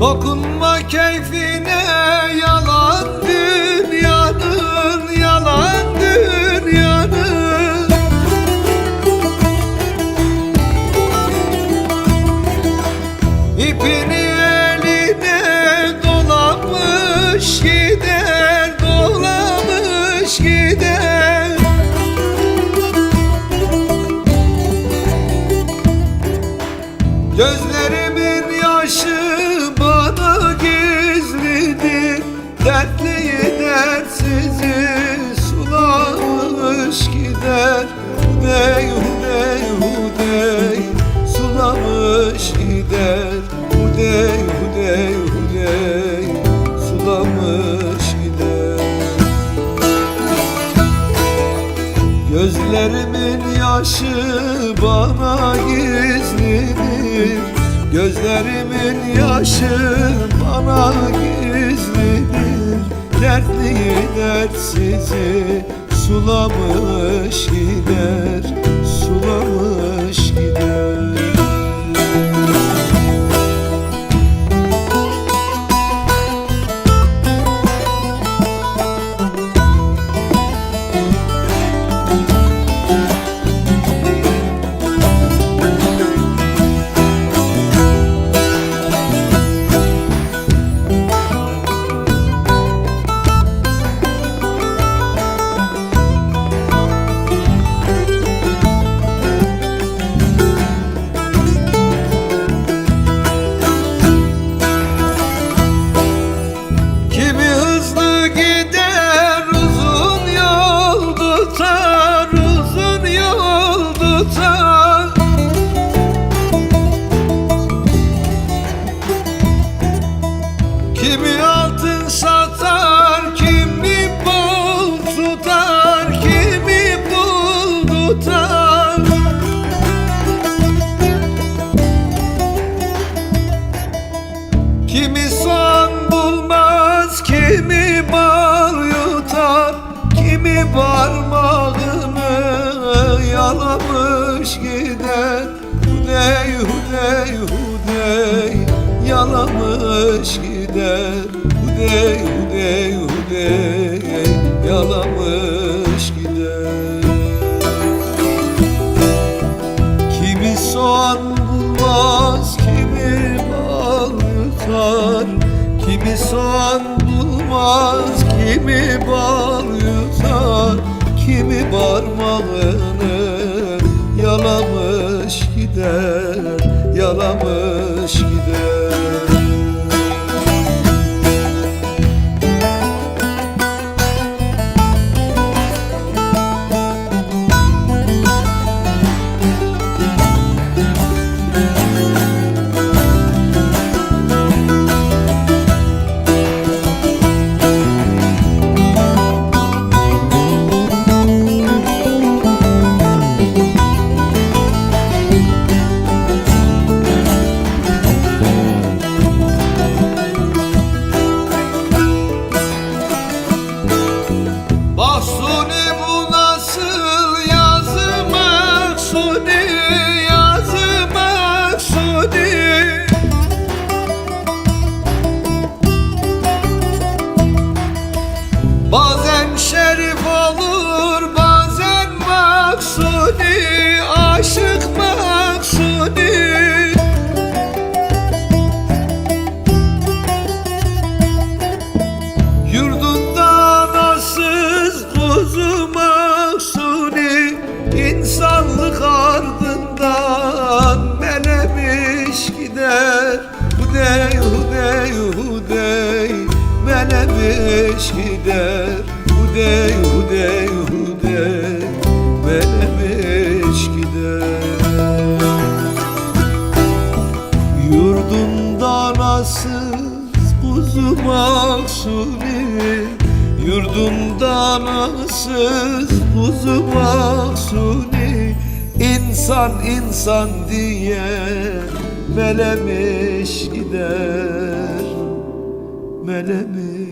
Dokunma keyfine yalan dünyanın Yalan dünyanın. İpini eline dolamış gider Dolamış gider hudey sulamış gider. Hudey hudey hudey sulamış gider. Gözlerimin yaşı bana gizlidir Gözlerimin yaşı bana gizlidir Dertli dertsizi sulamış gider. Sulamış parmağını yalamış gider. Hudey, hudey, hudey yalamış gider. Hudey, hudey, hudey yalamış gider. Kimi soğan bulmaz, kimi bal yutar. Kimi soğan bulmaz, kimi bal parmağını yalamış gider, yalamış melemiş gider Hudey hudey hudey melemiş gider Yurdunda anasız kuzu maksuni Yurdunda anasız kuzu maksuni İnsan insan diye melemiş gider Melemiş